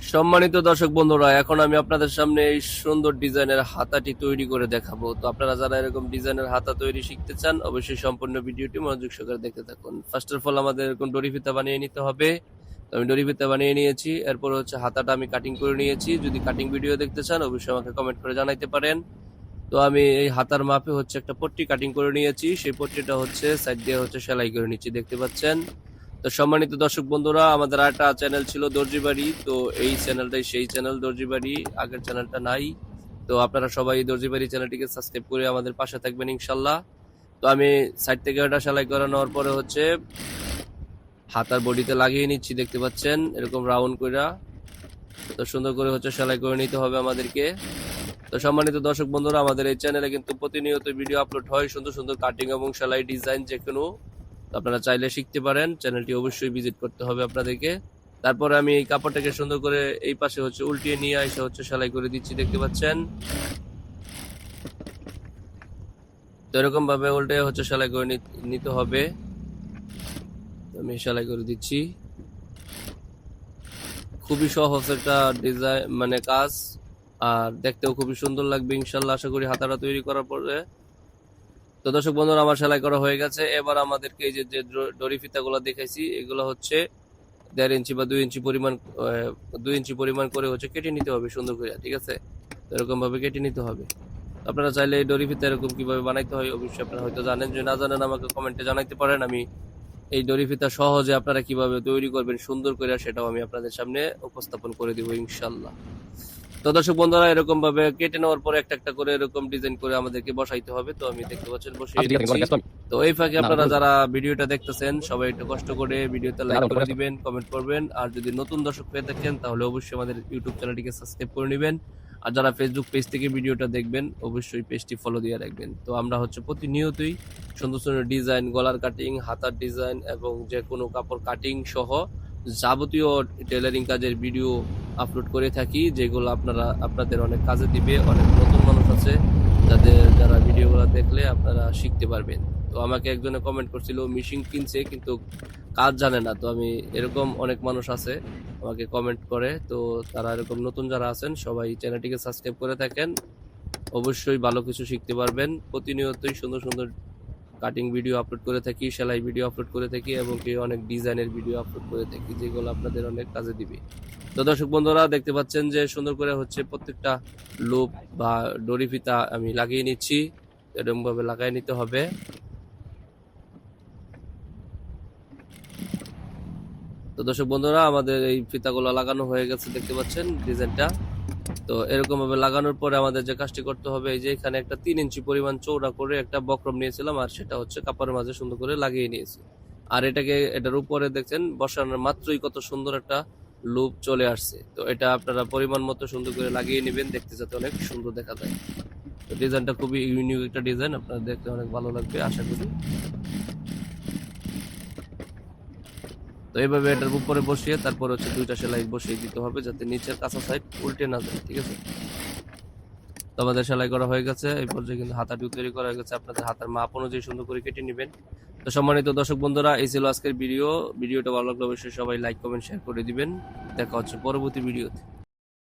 সম্মানিত দর্শক বন্ধুরা, এখন আমি আপনাদের সামনে এই সুন্দর ডিজাইনের হাতাটি তৈরি করে দেখাবো। তো আপনারা যারা এরকম ডিজাইনের হাতা তৈরি শিখতে চান, অবশ্যই সম্পূর্ণ ভিডিওটি মনোযোগ সহকারে দেখতে থাকুন। ফার্স্ট অফ অল আমাদের এরকম দড়ি ফিতা বানিয়ে নিতে হবে। তো আমি দড়ি ফিতা বানিয়ে নিয়েছি, এরপর হচ্ছে হাতাটা আমি কাটিং করে নিয়েছি। যদি কাটিং ভিডিও দেখতে চান, অবশ্যই আমাকে কমেন্ট করে জানাইতে পারেন। তো আমি এই হাতার মাপে হচ্ছে একটা পট্টি কাটিং করে নিয়েছি। সেই পট্টিটা হচ্ছে সাইড দিয়ে হচ্ছে সেলাই করে নিচ্ছি, দেখতে পাচ্ছেন? তো সম্মানিত দর্শক বন্ধুরা, আমাদের একটা চ্যানেল ছিল দর্জি বাড়ি। তো এই চ্যানেলটাই সেই চ্যানেল দর্জি বাড়ি। আগের চ্যানেলটা নাই। তো আপনারা সবাই দর্জি বাড়ি চ্যানেলটিকে সাবস্ক্রাইব করে আমাদের পাশে থাকবেন ইনশাল্লাহ। তো আমি সাইড থেকে ওটা সেলাই করানোর পরে হচ্ছে হাতার বডিতে লাগিয়ে নিচ্ছি, দেখতে পাচ্ছেন? এরকম রাউন্ড কইরা। তো সুন্দর করে হচ্ছে সেলাই করে নিতে হবে আমাদেরকে। তো সম্মানিত দর্শক বন্ধুরা, আমাদের এই চ্যানেলে কিন্তু প্রতিনিয়ত ভিডিও আপলোড হয়। সুন্দর সুন্দর কাটিং এবং সেলাই ডিজাইন যে কোনো। আপনারা চাইলে শিখতে পারেন। চ্যানেলটি অবশ্যই ভিজিট করতে হবে আপনাদেরকে। তারপরে আমি এই কাপড়টাকে সুন্দর করে এই পাশে হচ্ছে উল্টিয়ে নিয়ে এসে হচ্ছে সেলাই করে দিচ্ছি, দেখতে পাচ্ছেন? তো এরকম ভাবে উল্টে হচ্ছে সেলাই করে নিতে হবে। আমি সেলাই করে দিচ্ছি। খুবই সহজ একটা ডিজাইন মানে কাজ। আর দেখতেও খুবই সুন্দর লাগবে, ইনশাল্লাহ। আশা করি হাতাটা তৈরি করার পরে তো দর্শক বন্ধুরা, আমার সেলাই করা হয়ে গেছে। এবার আমাদেরকে এই যে যে ড- দড়ি ফিতাগুলো দেখাইছি, এগুলো হচ্ছে দেড় ইঞ্চি বা দুই ইঞ্চি পরিমাণ দুই ইঞ্চি পরিমাণ করে হচ্ছে কেটে নিতে হবে সুন্দর করে, ঠিক আছে? তো এরকম ভাবে কেটে নিতে হবে। আপনারা চাইলে এই দড়ি ফিতা এরকম কীভাবে বানাইতে হয়, অবশ্যই আপনারা হয়তো জানেন যদি না জানেন, আমাকে কমেন্টে জানাইতে পারেন। আমি এই দড়ি ফিতা সহজে আপনারা কীভাবে তৈরি করবেন সুন্দর করে, সেটাও আমি আপনাদের সামনে উপস্থাপন করে দিব ইনশাল্লাহ তো দর্শক বন্ধুরা এরকম ভাবে কেটে নেওয়ার পরে একটা একটা করে এরকম ডিজাইন করে আমাদেরকে বসাইতে হবে। তো আমি দেখতে পাচ্ছেন বসিয়ে তো এই ফাঁকে আপনারা যারা ভিডিওটা দেখতেছেন সবাই একটু কষ্ট করে ভিডিওতে লাইক করে দিবেন কমেন্ট করবেন। আর যদি নতুন দর্শক পেয়ে থাকেন তাহলে অবশ্যই আমাদের ইউটিউব চ্যানেলটিকে সাবস্ক্রাইব করে নেবেন। আর যারা ফেসবুক পেজ থেকে ভিডিওটা দেখবেন অবশ্যই পেজটি ফলো দিয়ে রাখবেন। তো আমরা হচ্ছে প্রতিনিয়তই সুন্দর সুন্দর ডিজাইন গলার কাটিং হাতার ডিজাইন এবং যে কোনো কাপড় কাটিং সহ যাবতীয় টেলারিং কাজের ভিডিও আপলোড করে থাকি, যেগুলো আপনারা, আপনাদের অনেক কাজে দিবে, অনেক নতুন মানুষ আছে, যাদের যারা ভিডিওগুলো দেখলে আপনারা শিখতে পারবেন। তো আমাকে একজনে কমেন্ট করছিল মেশিন কিনছে, কিন্তু কাজ জানে না। তো আমি, এরকম অনেক মানুষ আছে, আমাকে কমেন্ট করে। তো তারা এরকম নতুন যারা আছেন, সবাই চ্যানেলটিকে সাবস্ক্রাইব করে থাকেন। অবশ্যই ভালো কিছু শিখতে পারবেন। প্রতিনিয়তই সুন্দর সুন্দর কাটিং ভিডিও আপলোড করে থাকি, সেলাই ভিডিও আপলোড করে থাকি, এবং কি অনেক ডিজাইনের ভিডিও আপলোড করে থাকি, যেগুলো আপনাদের অনেক কাজে দিবে। তো দর্শক বন্ধুরা, দেখতে পাচ্ছেন যে সুন্দর করে হচ্ছে প্রত্যেকটা লুপ বা দড়ি ফিতা আমি লাগিয়ে নিচ্ছি। এরকম ভাবে লাগাই নিতে হবে। তো দর্শক বন্ধুরা, আমাদের এই ফিতাগুলো লাগানো হয়ে গেছে, দেখতে পাচ্ছেন ডিজাইনটা। তো এরকম ভাবে লাগানোর পরে আমাদের যে কাজটি করতে হবে, এই যে এখানে একটা তিন ইঞ্চি পরিমাণ চৌড়া করে একটা বক্রম নিয়েছিলাম আর সেটা হচ্ছে কাপড়ের মাঝে সুন্দর করে লাগিয়ে নিয়েছি। আর এটাকে, এটার উপরে দেখছেন বসানোর মাত্রই কত সুন্দর একটা লুপ চলে আসছে। তো এটা আপনারা পরিমাণ মতো সুন্দর করে লাগিয়ে নেবেন, দেখতে যাতে অনেক সুন্দর দেখা যায়। তো ডিজাইনটা খুবই ইউনিক একটা ডিজাইন, আপনারা দেখতে অনেক ভালো লাগবে, আশা করি। তো এইভাবে এটার উপরে বসিয়ে তারপর হচ্ছে দুইটা সেলাই বসিয়ে দিতে হবে যাতে নিচের কাঁচা সাইড উল্টে না যায়, ঠিক আছে? তো আমাদের সেলাই করা হয়ে গেছে, এই পর্যায়ে কিন্তু হাতাটিও তৈরি করা হয়ে গেছে। আপনাদের হাতার মাপ অনুযায়ী সুন্দর করে কেটে নেবেন। তো সম্মানিত দর্শক বন্ধুরা, এই ছিল আজকের ভিডিও। ভিডিওটা ভালো লাগলে অবশ্যই সবাই লাইক কমেন্ট শেয়ার করে দিবেন। দেখা হচ্ছে পরবর্তী ভিডিওতে।